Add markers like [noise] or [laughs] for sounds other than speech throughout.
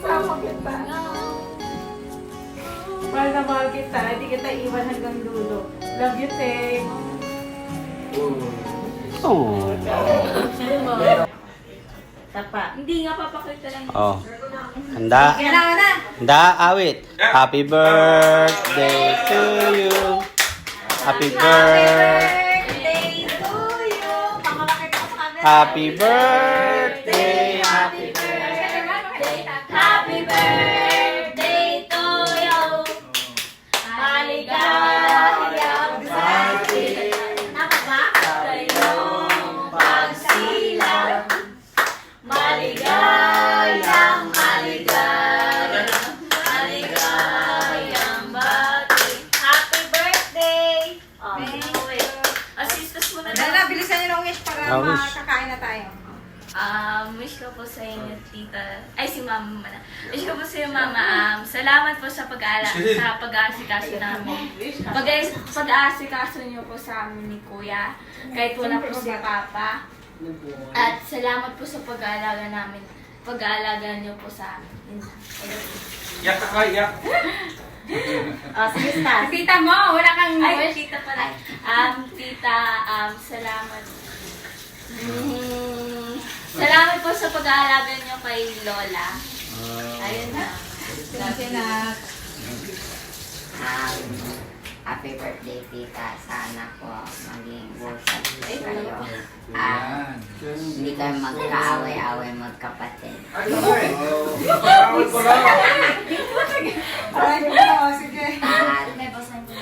Sama kita. Mahal na mahal kita. Hindi kita iwan hanggang dulo. Love you, Tay. Oh. Tapa. Hindi nga papakita lang. Oh. Handa. Handa, awit. Happy birthday to you. Happy birthday. to you. Happy birthday. Happy birthday. Happy birthday to you. Maligayang birthday. Tama ba? Sa iyong pagsilang. Maligayang, maligayang, maligayang birthday. Happy birthday! Oh, wait. Assistas mo na Dala na, bilisan Ah, wish. makakain na tayo. Um, wish ko po sa inyo, tita. Ay, si mama muna. Wish ko po sa iyo, mama. Um, salamat po sa pag-aala, sa pag-aasikaso namin. Pag pag-aasikaso niyo po sa amin ni kuya. Kahit wala po si papa. At salamat po sa pag-aalaga namin. Pag-aalaga niyo po sa amin. Yak ka, yak. [laughs] Oh, sige. Tita mo, wala kang Ay, wish. tita pala. Um, tita, um, salamat. Mm, salamat po sa pag-aalaga niyo kay Lola. Ayun na. Kasi na, Um, happy birthday, tita. Sana po maging busat kayo. At hindi kayo magkaaway-away magkapatid. Ay, oh, sige. At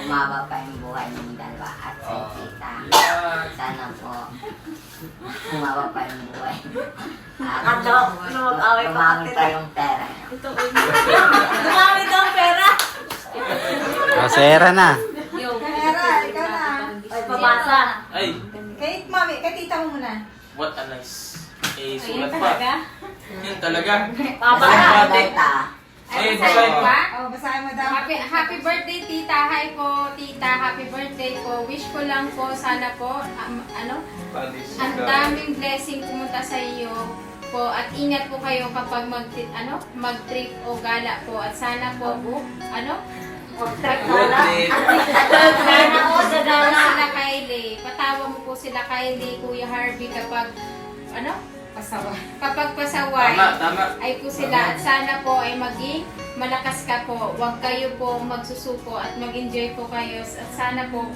umaba pa yung buhay ng dalawa at si tita. Sana po umaba pa yung buhay. Ano? Ano mag-away pa kapatid? pa yung pera. Ito, Dumami daw ang pera. Oh, sera na. Yung. Pera, ikaw na. Ay, pabasa. Ay, Kay mami, kay tita mo muna. what a nice. Eh, sulat pa. talaga. Yun talaga. Pabasa. Tita. Ay, basahin mo? Oh, basahin mo daw. Happy, happy birthday, tita. Hi po, tita. Happy birthday po. Wish ko lang po, sana po, um, ano, ang daming blessing pumunta sa iyo po at ingat po kayo kapag mag ano mag-trip o gala po at sana po po ano. Sana o sa Patawa gala. sila Kylie. Patawa mo po sila Kylie Kuya Harvey kapag ano? Pasawa. kapag pasaway Tama, tama. ay po sila. At sana po ay maging malakas ka po. Huwag kayo po magsusuko at mag-enjoy po kayo. At sana po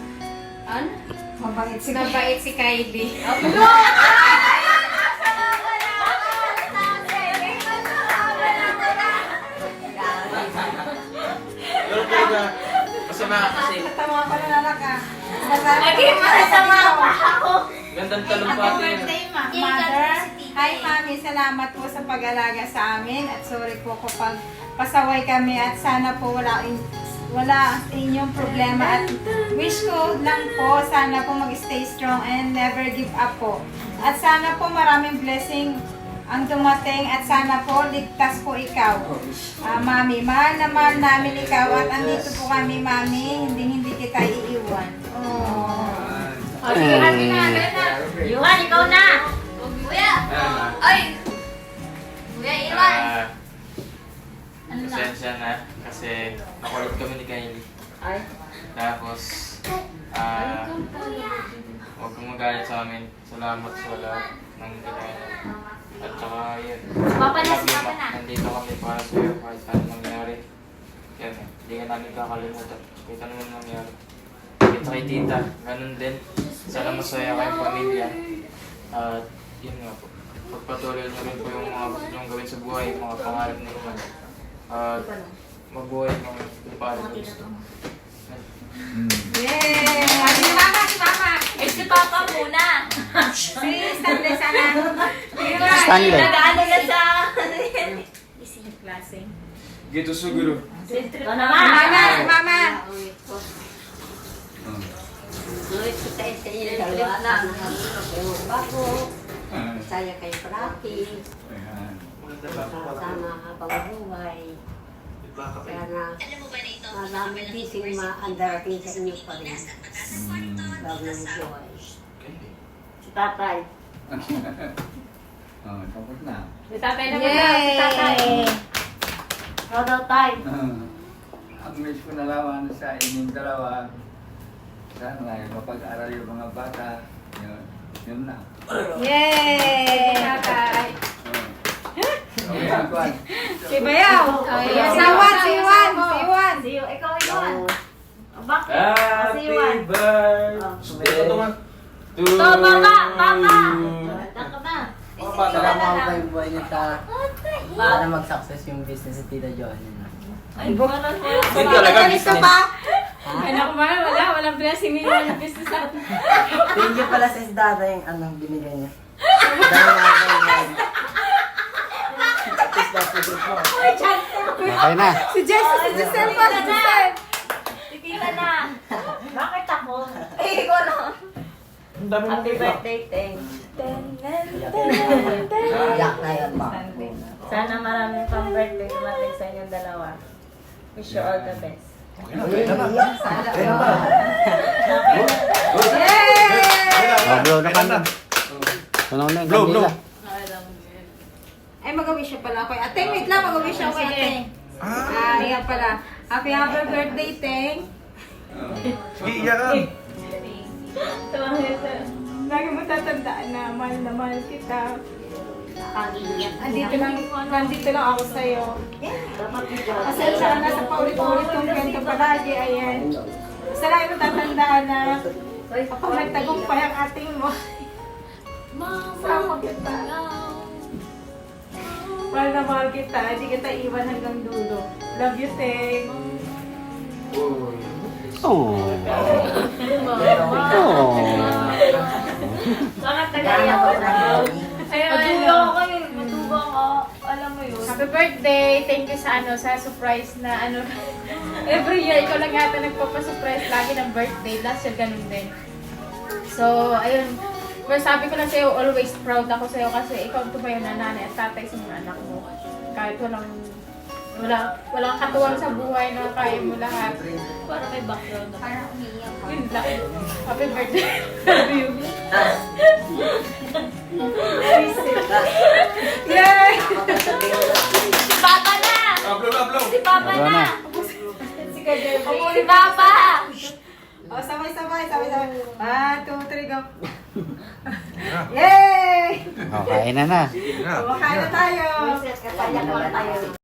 ano Mabait si mabait si Kylie Pero talaga, masama kasi. Tama pa na anak ah. Naging masama pa ako. Gandang Happy talumpati. birthday, ma- Ingat mother. Hi, mami. Salamat po sa pag-alaga sa amin. At sorry po kapag pasaway kami at sana po wala in, wala ang inyong problema at wish ko lang po sana po mag-stay strong and never give up po. At sana po maraming blessing ang dumating at sana po ligtas po ikaw. Ah, mami, mahal na mahal namin ikaw at andito po kami, mami. Hindi hindi kita iiwan. Oh. o sige happy na Yuhan, ikaw na. Kuya. Ay. Kuya, Iwan. Ah, Ano na? Pasensya na kasi nakulit kami ni Kylie. Ay. Tapos, ah, huwag kang magalit sa amin. Salamat sa lahat ng ginagawa. At saka yun. Papa na, si Papa mo, na. Nandito kami para sa iyo kahit anong mangyari. Yan, hindi ka namin kakalimutan. Kahit anong mangyari. Kita kay tita, ganun din. Sana masaya kayong pamilya. At yun nga po. Pagpatuloy niyo rin po yung mga gusto niyong gawin sa buhay, mga pangarap niyo naman. At mabuhay kami kung paano gusto. Yay! si mama si mama Eh, si Papa muna. Si Stanley sana. Stanley. Nag-ano na sa... Gito siguro. Ito naman. Mama, mama. Ulit kita sa iyo dalawa na bago. Saya kayo parati. Sana habang buhay. Sana marami bising maandarating sa inyo pa rin. Bago ng buhay. Si Tatay. [laughs] Oh, tapos na. Si Tatay naman na. Si Tatay. Yay! Rodo time. [laughs] Ang wish ko na lang ano sa inyong dalawa, sana ay mapag-aral yung mga bata. Yun, yun na. Yay! Tatay. Si Bayaw! Ay, Si Iwan! Si mo. Si Iwan! Si ikaw yun. Bakit? Happy birthday to baba, baba. Taka na. Para niya mag-success yung business ni Tita Johnny. Ay, parang Hindi talaga pa! Anak mo, wala, walang blessing ni yung business natin. Thank you pala sa dada yung anong binigay niya. [laughs] Dahil nga ako yung Tapos dati ko. Okay na. Si Jess! Si Giselle pa! Si Giselle! Tikita na. Bakit ako? Eh, ikaw. Ang dami Happy birthday, Teng. Iyak na yun, ma. Sana maraming pang birthday dumating sa inyong dalawa. Wish you all the best. Yay! Oh, blow na. Tunaw na Blow, blow. Ay, mag-wish siya pala ako. Ateng, wait lang. Mag-wish siya ako, Ateng. Ah, yan pala. Happy, happy birthday, Teng. Sige, iyakan. Lagi mo tatandaan na mahal na mahal kita. Andito lang, nandito lang ako sa'yo. Pasensya ka na sa paulit-ulit kong kwento palagi. Ayan. Basta lagi mo tatandaan na kapag nagtagumpay ang ating mo, sama kita. Mahal na mahal kita. Hindi kita iwan hanggang dulo. Love you, Teng. Oh. Oh. Bakit tagaya ko na? Matuga ako kayo. Matuga ako. Alam mo yun. Happy birthday! Thank you sa ano sa surprise na ano. [laughs] Every year, ikaw lang yata nagpapasurprise lagi ng birthday. Last year, ganun din. So, ayun. Well, sabi ko lang sa'yo, always proud ako sa'yo kasi ikaw tumayo na nanay at tatay sa mga anak mo. Kahit walang wala, walang katuwang sa buhay na kaya mo lahat. Para may background ako. Parang umiiyak ako. Yun lang. Happy birthday. Love you. Yay! Si Papa na! Upload, upload. Si Papa na! na. Si Kadel. Si Papa! Oh, sabay-sabay, sabay-sabay. One, two, three, go. Yay! Oh, kain na na. Kumakain na tayo. Kaya ko tayo.